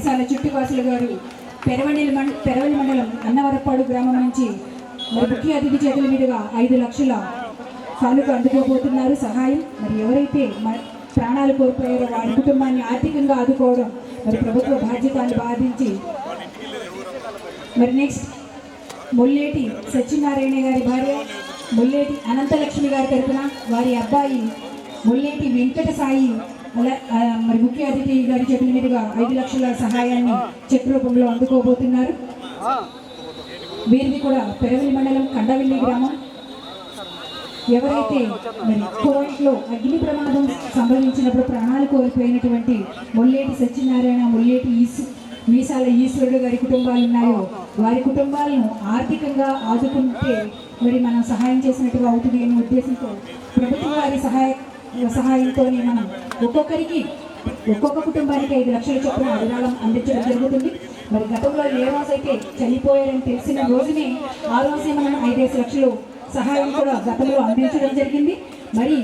మీసాల చుట్టువాసులు గారు పెరవణిల మండ పెరవలి మండలం అన్నవరపాడు గ్రామం నుంచి ముఖ్య అతిథి చేతుల మీదుగా ఐదు లక్షల కానుక అందుకోబోతున్నారు. సహాయం. మరి ఎవరైతే ప్రాణాలు కోల్పోయారో వారి కుటుంబాన్ని ఆర్థికంగా ఆదుకోవడం మరి ప్రభుత్వ బాధ్యతను బాధించి మరి నెక్స్ట్ ముల్లేటి సత్యనారాయణ గారి భార్య ముల్లేటి అనంతలక్ష్మి గారి తరపున వారి అబ్బాయి ముల్లేటి వెంకట సాయి అలా మరి ముఖ్య అతిథి గారి చెప్పిన మీదుగా ఐదు లక్షల సహాయాన్ని చెక్ రూపంలో అందుకోబోతున్నారు. వీరిది కూడా పెరవలి మండలం కండవెల్లి గ్రామం. ఎవరైతే మరి కోవిడ్లో అగ్ని ప్రమాదం సంభవించినప్పుడు ప్రాణాలు కోల్పోయినటువంటి ముల్లేటి సత్యనారాయణ ముల్లేటి ఈసు మీసాల ఈశ్వరుడు గారి కుటుంబాలు ఉన్నాయో వారి కుటుంబాలను ఆర్థికంగా ఆదుకుంటే మరి మనం సహాయం చేసినట్టుగా అవుతుంది అనే ఉద్దేశంతో ప్రభుత్వం వారి సహాయ సహాయంతో మనం ఒక్కొక్కరికి ఒక్కొక్క కుటుంబానికి ఐదు లక్షల చొప్పున విరాళం అందించడం జరుగుతుంది. మరి గతంలో ఏ రోజైతే చనిపోయారని తెలిసిన రోజునే ఆ రోజే మనం ఐదేసి లక్షలు సహాయం కూడా గతంలో అందించడం జరిగింది. మరి